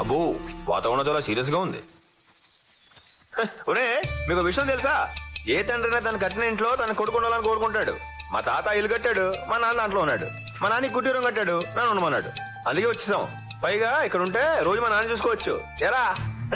అబ్బో వాతావరణం చాలా సీరియస్గా ఉంది. ఒరే మీకు విషయం తెలుసా? ఏ తండ్రినే తన కట్టిన ఇంట్లో తన కొడుకు ఉండాలని కోరుకుంటాడు. మా తాత ఇల్లు కట్టాడు మా నాన్న దాంట్లో ఉన్నాడు. మా నాన్న కుటీరం కట్టాడు నన్ను ఉండమన్నాడు. అందుకే వచ్చేసాం. పైగా ఇక్కడ ఉంటే రోజు మా నాన్న చూసుకోవచ్చు. ఎరా?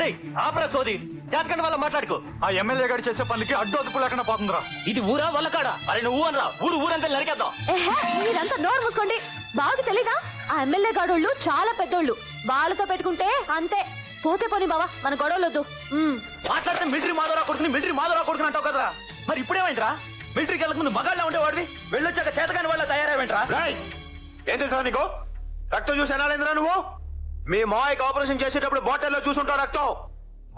రే ఆపరా సోది. జాతకండి వల్ల మాట్లాడుకో. ఆ ఎమ్మెల్యే గారు చేసే పనికి అడ్డు అదుపు లేకుండా పోతుందిరా. ఇది ఊరా వల్ల కాడా? అరే నువ్వు అనరా ఊరు ఊరంతా నరికేద్దాం. ఏహే, మీరంతా నోరు మూసుకోండి. బాగా తెలీదా? ఆ ఎమ్మెల్యే గాడోళ్ళు చాలా పెద్దోళ్ళు. వాళ్ళతో పెట్టుకుంటే అంతే. పోతే పోని బావా మన గొడవలొద్దు ఉమ్. మాట్లాడితే మిలిటరీ మాధవరా కొడుకుని మిలిటరీ మాధవరా కొడుకుని అంటావు కదరా? మరి ఇప్పుడేమైందిరా? మిలిటరీకి వెళ్ళక ముందు మగాళ్ళ ఉండేవాడివి వెళ్ళొచ్చాక చేతకాని వాళ్ళ తయారైవేంట్రా? రేయ్! ఏం తెలుసా నీకు? రక్తం చూసి ఎనాలేంద్రా నువ్వు? మీ మాయకి ఆపరేషన్ చేసేటప్పుడు బాటిల్లో చూసుంటావు రక్తం.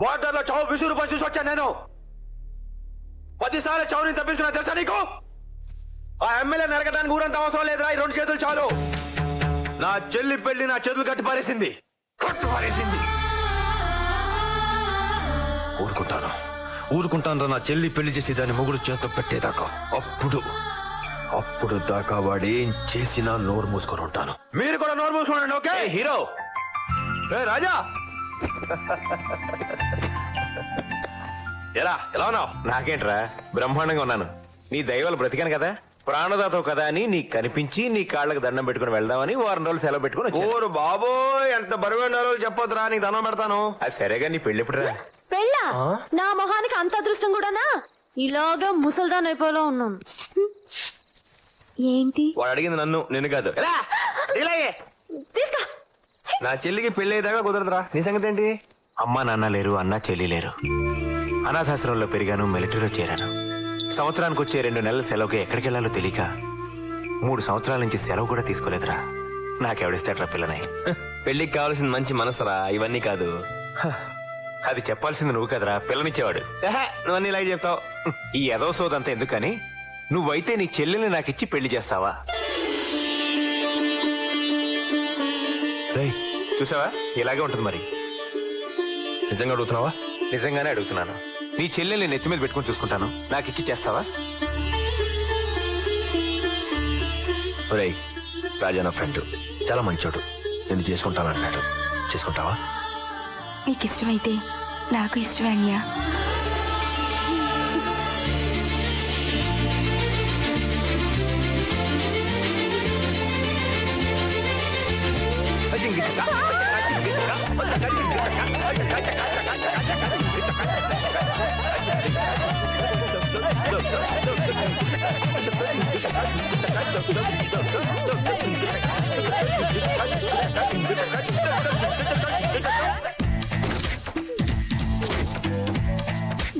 బాటిల్లో చావు విసురు పని చూసి వచ్చాను నేను. పదిసార్లు చావుని తప్పించుకున్నా తెలుసా నీకు? ఆ ఎమ్మెల్యే నరకడానికి ఊరంత అవసరం లేదురా ఈ రెండు చేతులు చాలు. నా చెల్లి పెళ్ళి నా చేతులు కట్టి పారేసింది. కట్టు పారేసింది. ఊరుకుంటాను. ఊరుకుంటాను నా చెల్లి పెళ్ళి చేసి దాన్ని మొగుడు చేతితో పెట్టేదాకా. అప్పుడు అప్పుడు దాకా వాడు ఏం చేసినా నోరు మూసుకొని ఉంటాను. మీరు కూడా నోరు మూసుకోండి ఓకే? హీరో! ఏ రాజా! ఎరా ఎలా ఉన్నావు? నాకేంట్రా? బ్రహ్మాండంగా ఉన్నాను. నీ దైవాలు బ్రతికాను కదా? ప్రాణదాతవు కదా అని నీకు కనిపించి నీ కాళ్ళకి దండం పెట్టుకుని వెళ్దామని వారం రోజులు సెలవు పెట్టుకుని వచ్చాను ఓరు బాబోయ్ ఎంత బరువు రోజులు చెప్పొద్దురా నీకు దండం పెడతాను. అది సరేగా నీ పెళ్ళి ఎప్పుడురా? పెళ్ళా? నా మొహానికి అంత అదృష్టం కూడానా? ఇలాగా ముసల్దాన్ అయిపోయేలా ఉన్నాను. ఏంటి? వాడు అడిగింది నన్ను నిన్ను కాదు. ఎలా? డీలయ్యే. తీసుకా. ఛీ! నా చెల్లికి పెళ్ళి అయ్యేదాకా కుదరదురా. నీ సంగతి ఏంటి? అమ్మా నాన్న లేరు అన్న చెల్లి లేరు. అనాథాశ్రమంలో పెరిగాను మిలిటరీలో చేరాను. సంవత్సరానికి వచ్చే రెండు నెలల సెలవుకి ఎక్కడికి వెళ్ళాలో తెలియక మూడు సంవత్సరాల నుంచి సెలవు కూడా తీసుకోలేదురా. నాకెవడిస్తాడ్రా పిల్లని? పెళ్ళికి కావాల్సిన మంచి మనసురా ఇవన్నీ కాదు. అది చెప్పాల్సింది నువ్వు కదరా పిల్లనిచ్చేవాడు. ఏహే, నువ్వు అన్ని ఇలాగే చెప్తావు. ఈ ఎదవ సోదంతా ఎందుకని? నువ్వైతే నీ చెల్లెల్ని నాకిచ్చి పెళ్ళి చేస్తావా? చూసావా? ఇలాగే ఉంటుంది మరి. నిజంగా అడుగుతున్నావా? నిజంగానే అడుగుతున్నాను. నీ చెల్లెల్ని నెత్తి మీద పెట్టుకుని చూసుకుంటాను. నాకు ఇచ్చి చేస్తావా? ఒరేయ్ రాజా నా ఫ్రెండ్ చాలా మంచోడు. నేను చేసుకుంటానన్నాడు చేసుకుంటావా? మీకు ఇష్టమైతే నాకు ఇష్టమే అన్యా.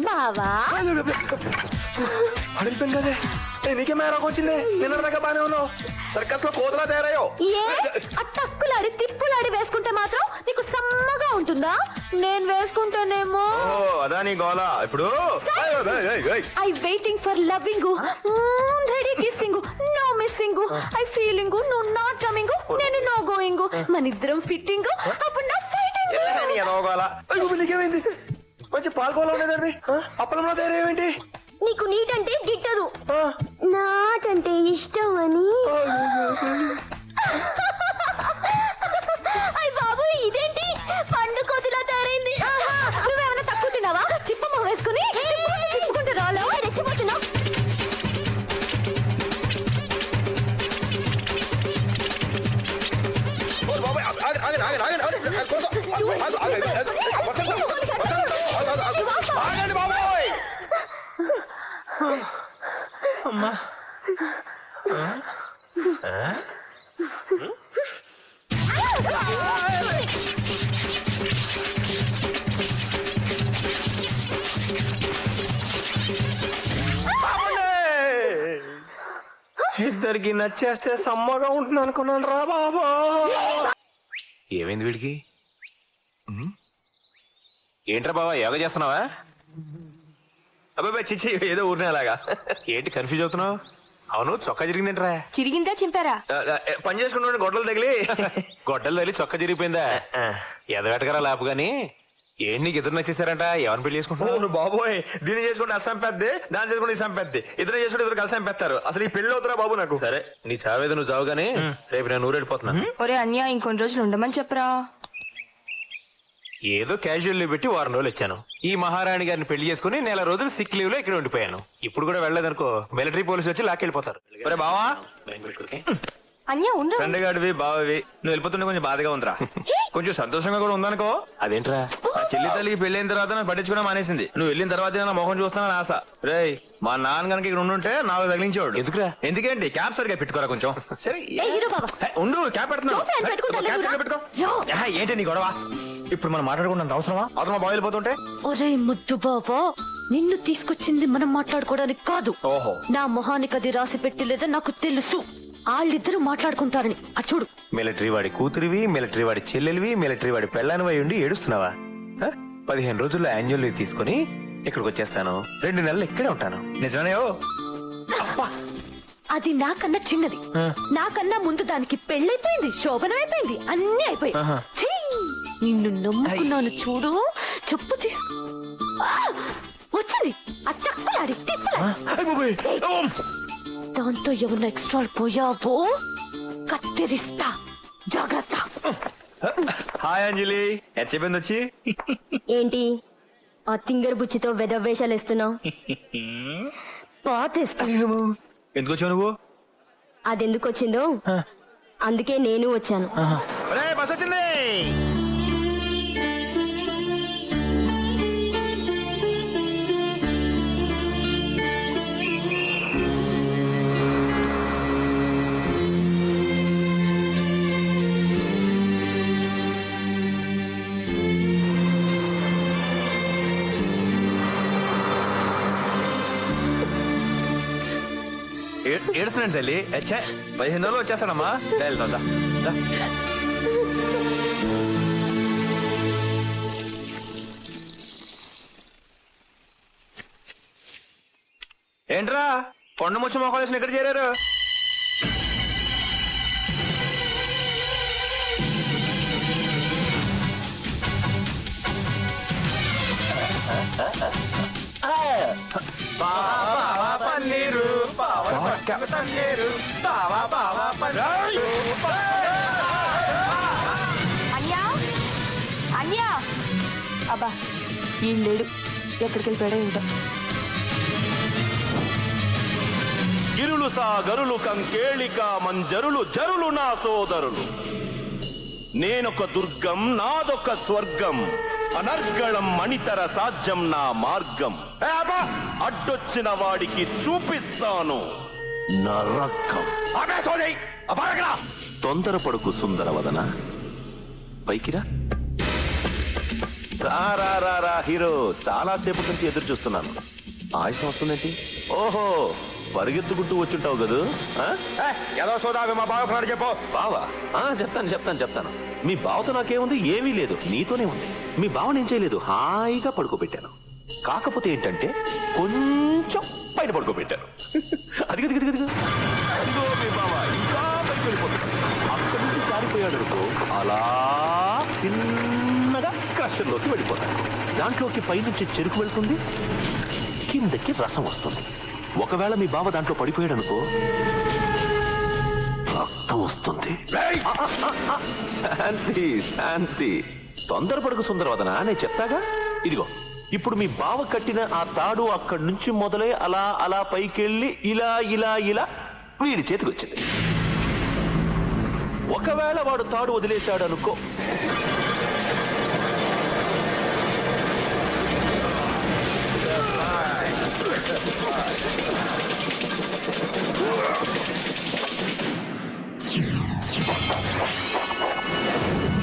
బావా? అడిగిపోయింది కదే నీకే మేరకు వచ్చింది నిన్నటిదాకా బానే ఉన్నావు. సర్కస్లో కోతలా తయారయ్యో ఏ? ఆ టక్కులాడి తిప్పులాడి వేసుకుంటే మాత్రం నీకు సమ్మగా ఉంటుందా? నేను వేసుకుంటేనేమో. ఓ అదా నీ గోల. ఇప్పుడు. I waiting for loving ready kissing no missing I feeling నువ్వు నాట్ కమింగ్ నేను నో గోయింగ్ మన ఇద్దరం ఫిట్టింగ్ అప్పుడు నా ఫైటింగ్ నీ నీకేమైంది? మంచి పాల్గోలో ఉండేదండి అప్పలంలో తయారేమేంటి నీకు నీట్ అంటే గిట్టదు నాట్ అంటే ఇష్టం అని ఇద్దరికి నచ్చేస్తే సమ్మగా ఉంటుంది అనుకున్నాను రా బాబా. ఏమైంది వీడికి? ఏంట్రా బావా యోగా చేస్తున్నావా? అబ్బాయి చిచ్చి ఏదో ఊరినే అలాగా. ఏంటి కన్ఫ్యూజ్ అవుతున్నావు? అవును చొక్కా జరిగిందేంట్రా చిరిగిందా చింపారా? పని చేసుకుంటుంటే గొడ్డలు తగిలి. గొడ్డలు తల్లి చొక్కా జరిగిపోయిందా ఎదవెటకరా లేపు గాని? ఏంటి నీకు ఇద్దరు నచ్చేసారంట ఎవరిని పెళ్ళి చేసుకుంటున్నావు? ఓరు బాబోయ్ దీన్ని చేసుకుంటే అస్సాం పెద్ద దాన్ని చేసుకుంటే ఇసాం పెద్ద ఇద్దరు చేసుకుంటే ఇద్దరు కలిసి పెడతారు అసలు ఈ పెళ్ళి అవుతురా బాబు నాకు? సరే నీ చావేది నువ్వు చావు గానీ రేపు నేను ఊరెళ్ళిపోతున్నా. ఒరే అన్యా ఇంకొన్ని రోజులు ఉండమని చెప్పరా? ఏదో క్యాజువల్ లీవ్ పెట్టి వారం రోజులు వచ్చాను ఈ మహారాణి గారిని పెళ్ళి చేసుకుని నెల రోజులు సిక్ లీవ్లో ఇక్కడ ఉండిపోయాను. ఇప్పుడు కూడా వెళ్ళలేదనుకో మిలిటరీ పోలీసు వచ్చి లాక్కెళ్ళిపోతారు. ఒరే బావా! అన్య ఉండు. బావవి నువ్వు వెళ్ళిపోతుంటే కొంచెం బాధగా ఉందిరా. కొంచెం సంతోషంగా కూడా ఉందనుకో. అదేంట్రా? చెల్లి తల్లికి పెళ్ళైన తర్వాత నన్ను పట్టించుకున్నా మానేసింది. నువ్వు వెళ్ళిన తర్వాత నా మొహం చూస్తున్నాను ఆశ. రేయ్ మా నాన్న గనక ఇక్కడ ఉండుంటే నాకు తగిలించేవాడు. ఎందుకురా? ఎందుకంటే? క్యాప్ సరిగా పెట్టుకోరా కొంచెం. సరే ఏ హీరో బాబా. హే, ఉండు క్యాప్ పెడుతున్నాను. నువ్వు ఫ్యాన్ పెట్టుకుంటా క్యాప్ లేవురా? సరిగ్గా పెట్టుకో. ఏంటి నీ గొడవ? ఇప్పుడు మనం మాట్లాడుకున్నంత అవసరమా? అవసరమా బాగా వెళ్ళిపోతుంటే ఒరే ముద్దు బాబా నిన్ను తీసుకొచ్చింది మనం మాట్లాడుకోవడానికి కాదు. ఓహో. నా మొహానికి అది రాసి పెట్టి లేదా నాకు తెలుసు. వాళ్ళిద్దరూ మాట్లాడుకుంటారని. అటు చూడు. మిలిటరీ వాడి కూతురివి మిలిటరీ వాడి చెల్లెలివి మిలిటరీ వాడి పెళ్ళానివై ఉండి ఏడుస్తున్నావా? హ? పదిహేను రోజుల్లో యాన్యువల్ లీవ్ తీసుకుని ఇక్కడికి వచ్చేస్తాను. రెండు నెలలు ఇక్కడే ఉంటాను. నిజమనే ఓ అది నాకన్నా చిన్నది. నాకన్నా ముందు దానికి పెళ్ళైపోయింది శోభనం అయిపోయింది అన్ని అయిపోయి ఛీ! నిన్ను నమ్ముకున్నాను చూడు. చెప్పు తీసుకో ఆ! వచ్చింది. ఆ టక్కులాడి తిప్పలాడి దాంతో ఏమన్నా ఎక్స్ట్రా పోయావో? కత్తిరిస్తా. జాగ్రత్త. హాయ్ అంజలి. ఎంత చెప్పింది వచ్చి? ఏంటి? ఆ తింగర్ బుచ్చితో వెదవేషాలు ఇస్తున్నావు పాతేస్తా. ఎందుకు వచ్చావు నువ్వు? అదెందుకు వచ్చిందో అందుకే నేను వచ్చాను. ఒరే బస్ వచ్చింది. ఏ- ఏడుస్తున్నాడు తల్లి? అచ్చా పదిహేను రోజులు వచ్చేస్తాడమ్మా. దా, ఏంట్రా? పండు ముచ్చి మొక్కలు ఎక్కడ చేరారు? అన్యా అన్యా అబ్బా ఈ లేడు ఎక్కడికి వెళ్ళిపోయాడో ఏంటో గిరులు కంకేళిక మంజరులు జరులు నా సోదరులు. నేనొక దుర్గం నాదొక స్వర్గం. అనర్గళం మణితర సాధ్యం నా మార్గం! అడ్డొచ్చిన వాడికి చూపిస్తాను. నరకం. తొందరపడుకు సుందరవదన పైకిరా. రా రా రా రా హీరో. చాలా సేపటి నుంచి ఎదురు చూస్తున్నాను. ఆయుసం వస్తుందేంటి? ఓహో! పరిగెత్తుకుంటూ వచ్చుంటావు కదూ? ఏదో సోదావి మా బాగా చెప్పు. బావా? ఆ, చెప్తాను చెప్తాను చెప్తాను. మీ బావతో నాకేముంది ఏమీ లేదు. నీతోనే ఉంది. మీ బావని ఏం చేయలేదు. హాయిగా పడుకోబెట్టాను. కాకపోతే ఏంటంటే కొంచెం బయట పడుకోబెట్టాను. అది బావ పైకి వెళ్ళిపోతాడు అక్కడి నుంచి జారిపోయాడు అనుకో అలా చిన్నగా క్రషర్లోకి వెళ్ళిపోతాడు. దాంట్లోకి పైనుంచి చెరుకు వెళ్తుంది కిందకి రసం వస్తుంది. ఒకవేళ మీ బావ దాంట్లో పడిపోయాడు అనుకో రక్తం వస్తుంది. శాంతి శాంతి. తొందరపడకు సుందరవదన? నేను చెప్తాగా? ఇదిగో ఇప్పుడు మీ బావ కట్టిన ఆ తాడు అక్కడి నుంచి మొదలై అలా అలా పైకెళ్ళి ఇలా ఇలా ఇలా వీడి చేతికి వచ్చింది ఒకవేళ వాడు తాడు వదిలేశాడు అనుకో Thank you.